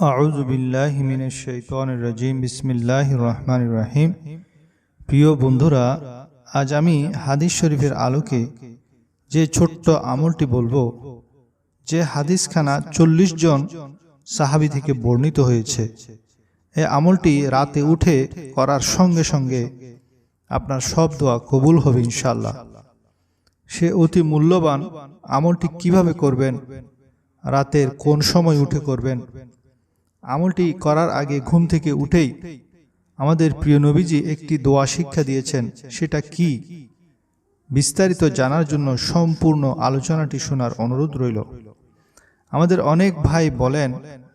আউযু বিল্লাহি মিনাশ শাইতানির রাজিম, বিসমিল্লাহির রহমানির রহিম। প্রিয় বন্ধুরা, আজ আমি হাদিস শরীফের আলোকে যে ছোট্ট আমলটি বলব, যে হাদিসখানা চল্লিশ জন সাহাবি থেকে বর্ণিত হয়েছে। এই আমলটি রাতে উঠে করার সঙ্গে সঙ্গে আপনার সব দোয়া কবুল হবে ইনশাল্লাহ সে অতি মূল্যবান আমলটি কীভাবে করবেন, রাতের কোন সময় উঠে করবেন আমলটি করার আগে ঘুম থেকে উঠেই আমাদের প্রিয় নবীজি একটি দোয়া শিক্ষা দিয়েছেন, সেটা কি? বিস্তারিত জানার জন্য সম্পূর্ণ আলোচনাটি শোনার অনুরোধ রইল। আমাদের অনেক ভাই বলেন,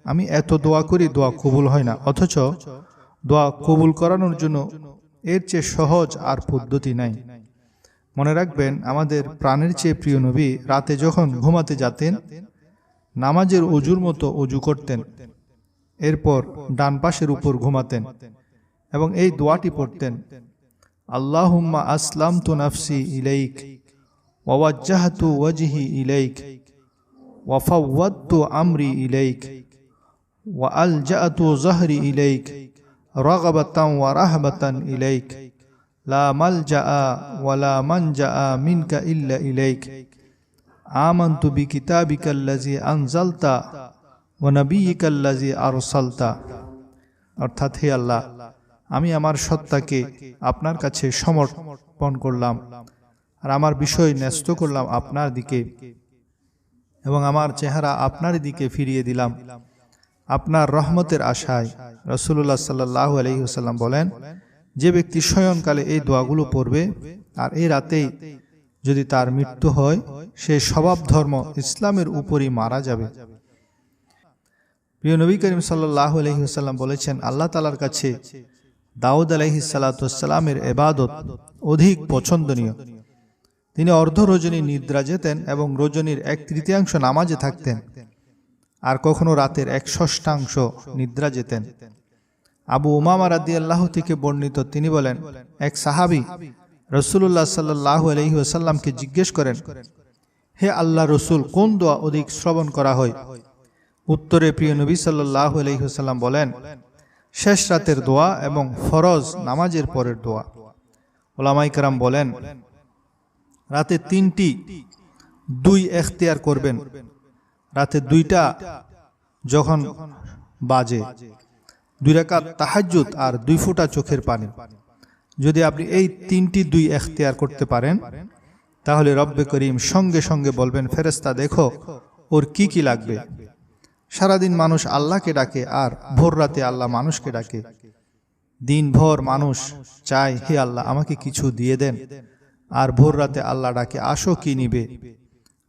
আমি এত দোয়া করি দোয়া কবুল হয় না, অথচ দোয়া কবুল করানোর জন্য এর চেয়ে সহজ আর পদ্ধতি নাই। মনে রাখবেন, আমাদের প্রাণের চেয়ে প্রিয় নবী রাতে যখন ঘুমাতে যেতেন, নামাজের অজুর মতো অজু করতেন। এরপর ডান পাশের উপর ঘুমাতেন এবং এই দোয়াটি পড়তেন, আল্লাহুম্মা আসলাম তু নাফসি ইলাইক ওয়াজ্জাহাতু ওয়াজহি ইলাইক ওয়াফাওয়াদ্তু আমরি ইলাইক, ওয়া আলজাআতু জাহরি ইলাইক, রাগাবাতান ওয়া রাহবাতান ইলাইক, লা মালজাআ ওয়া লা মানজাআ মিনকা ইল্লা ইলাইক, আমানতু বিকিতাবিকাল্লাযী আনজালতা ওয়ানবীকাল্লাজি আরসালতা। অর্থাৎ হে আল্লাহ, আমি আমার সত্তাকে আপনার কাছে সমর্পণ করলাম আর আমার বিষয় ন্যস্ত করলাম আপনার দিকে এবং আমার চেহারা আপনার দিকে ফিরিয়ে দিলাম। আপনার রহমতের আশায় রসুল্লাহ সাল্লাহ আলহিহাল্লাম বলেন, যে ব্যক্তি শয়নকালে এই দোয়াগুলো পড়বে আর এই রাতেই যদি তার মৃত্যু হয়, সে স্বভাব ধর্ম ইসলামের উপরই মারা যাবে। প্রিয় নবী করিম সাল্লাহ আলহিহাল্লাম বলেছেন, আল্লাহ তালার কাছে দাউদ আলহি এবাদত অধিক পছন্দনীয়। তিনি অর্ধ রজনী নিদ্রা যেতেন এবং রজনীর এক তৃতীয়াংশ নামাজে থাকতেন, আর কখনো রাতের এক ষষ্ঠাংশ নিদ্রা যেতেন। আবু উমামা রাদি আল্লাহ থেকে বর্ণিত, তিনি বলেন, এক সাহাবি রসুল্লাহ সাল্লাহ আলহি আসাল্লামকে জিজ্ঞেস করেন, হে আল্লাহ রসুল, কোন দোয়া অধিক শ্রবণ করা হয়? উত্তরে প্রিয় নবী সাল্লাহ আলহিহাল্লাম বলেন, শেষ রাতের দোয়া এবং ফরজ নামাজের পরের দোয়া। ওলামাইকারাম বলেন, রাতে তিনটি, দুই এখতিয়ার করবেন। রাতে দুইটা যখন বাজে, দুই রেখাত তাহাজুত আর দুই ফুটা চোখের পানি। যদি আপনি এই তিনটি, দুই এখতিয়ার করতে পারেন, তাহলে রব্বে করিম সঙ্গে সঙ্গে বলবেন ফেরেস্তা দেখো, ওর কি কি লাগবে? সারাদিন মানুষ আল্লাহকে ডাকে আর ভোর রাতে আল্লাহ মানুষকে ডাকে। দিন ভোর মানুষ চায়, হে আল্লাহ, আমাকে কিছু দিয়ে দেন। আর ভোর রাতে আল্লাহ ডাকে, আসো, কি নিবে?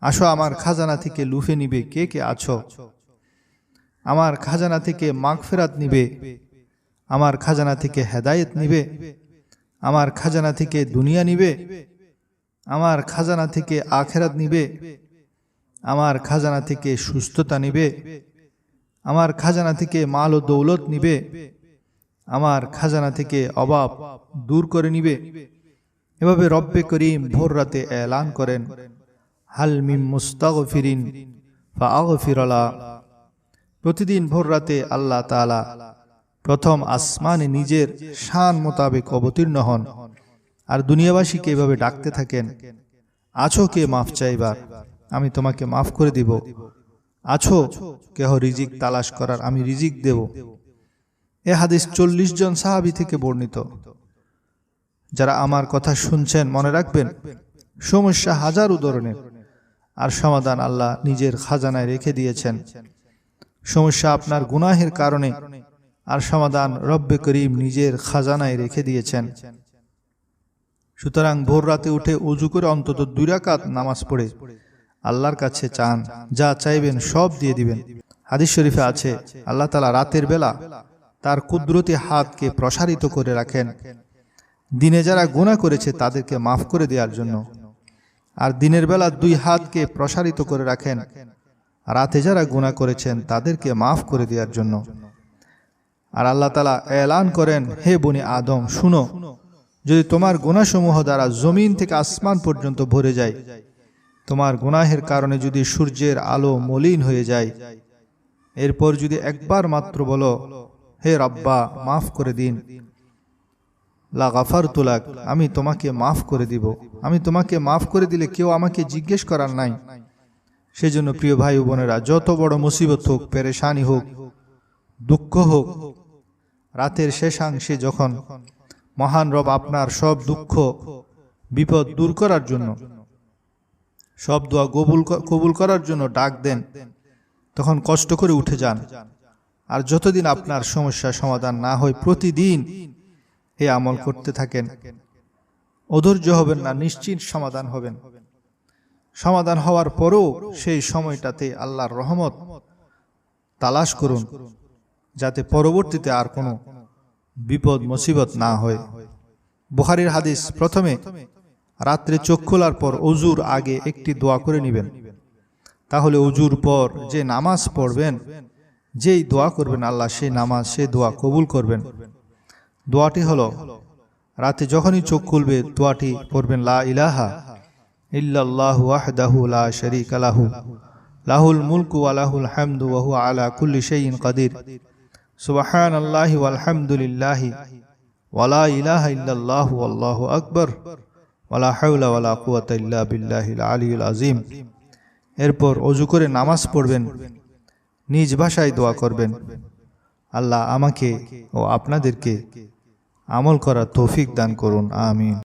আসো, আমার খাজানা থেকে লুফে নিবে। কে কে আছো? আমার খাজানা থেকে মাগ ফেরাত নিবে। আমার খাজানা থেকে হেদায়েত নিবে। আমার খাজানা থেকে দুনিয়া নিবে। আমার খাজানা থেকে আখেরাত নিবে। আমার খাজানা থেকে সুস্থতা নিবে। আমার খাজানা থেকে মাল ও দৌলত নিবে, আমার খাজানা থেকে অভাব দূর করে নিবে। এভাবে রব্বে করিম ভোর রাতে এলান করেন। হাল মিম মুস্তাগ ফিরিন প্রতিদিন ভোর রাতে আল্লাহ তালা প্রথম আসমানে নিজের শান মোতাবেক অবতীর্ণ হন আর দুনিয়াবাসীকে এভাবে ডাকতে থাকেন। আছো কে মাফ চাইবার আমি তোমাকে মাফ করে দিব। আছো? কেহ রিজিক তালাশ করার আমি রিজিক দেব। এ হাদিস চল্লিশ জন সাহাবি থেকে বর্ণিত। যারা আমার কথা শুনছেন, মনে রাখবেন, সমস্যা হাজারো ধরনের, আর সমাধান আল্লাহ নিজের খাজানায় রেখে দিয়েছেন। সমস্যা আপনার গুনাহের কারণে, আর সমাধান রব্বে করিম নিজের খাজানায় রেখে দিয়েছেন। সুতরাং ভোর রাতে উঠে উজু করে অন্তত দুই রাকাত নামাজ পড়ে আল্লাহর কাছে চান, যা চাইবেন সব দিয়ে দিবেন। হাদিস শরীফে আছে, আল্লাহ তালা রাতের বেলা তার কুদরতি হাতকে প্রসারিত করে রাখেন। দিনে যারা গুণা করেছে তাদেরকে মাফ করে দেওয়ার জন্য। আর দিনের বেলা দুই হাতকে প্রসারিত করে রাখেন। রাতে যারা গুণা করেছেন তাদেরকে মাফ করে দেওয়ার জন্য। আর আল্লাহ তালা এলান করেন, হে বনি আদম, শুনো, যদি তোমার গুণাসমূহ দ্বারা জমিন থেকে আসমান পর্যন্ত ভরে যায় তোমার গুনাহের কারণে যদি সূর্যের আলো মলিন হয়ে যায়, এরপর যদি একবার মাত্র বলো, হে রাব্বা, মাফ করে দিন। লা গাফার তুলাক আমি তোমাকে মাফ করে দিব। আমি তোমাকে মাফ করে দিলে কেউ আমাকে জিজ্ঞেস করার নাই। সেজন্য প্রিয় ভাই বোনেরা, যত বড় মুসিবত হোক, পেরেশানি হোক, দুঃখ হোক, রাতের শেষাংশে যখন মহান রব আপনার সব দুঃখ, বিপদ দূর করার জন্য সব দোয়া কবুল কবুল করার জন্য ডাক দেন। তখন কষ্ট করে উঠে যান। আর যতদিন আপনার সমস্যা সমাধান না হয়, প্রতিদিন এ আমল করতে থাকেন। অধৈর্য হবেন না, নিশ্চিত সমাধান হবেন। সমাধান হওয়ার পরও সেই সময়টাতে আল্লাহর রহমত তালাশ করুন, যাতে পরবর্তীতে আর কোনো বিপদ, মুসিবত না হয়। বুখারির হাদিস প্রথমে রাত্রে চোখ খোলার পর অজুর আগে একটি দোয়া করে নেবেন। তাহলে অজুর পর যে নামাজ পড়বেন, যেই দোয়া করবেন আল্লাহ, সেই নামাজ, সেই দোয়া কবুল করবেন। দোয়াটি হলো, রাতে যখনই চোখ খুলবে দোয়াটি পড়বেন, লা ইলাহা ইল্লাল্লাহ ওয়াহদাহু লা শারীকা লাহু, লাহুল মুলকু ওয়া লাহুল হামদু ওয়া হুয়া আলা কুল্লি শাইইন কাদির। সুবহানাল্লাহি ওয়ালহামদুলিল্লাহি ওয়া লা ইলাহা ইল্লাল্লাহু আল্লাহু আকবার। ওয়া হাউলা ওয়ালা কুয়াতা ইল্লা বিল্লাহিল আলিউল আযীম। এরপর অজু করে নামাজ পড়বেন, নিজ ভাষায় দোয়া করবেন। আল্লাহ আমাকে ও আপনাদেরকে আমল করার তৌফিক দান করুন, আমিন।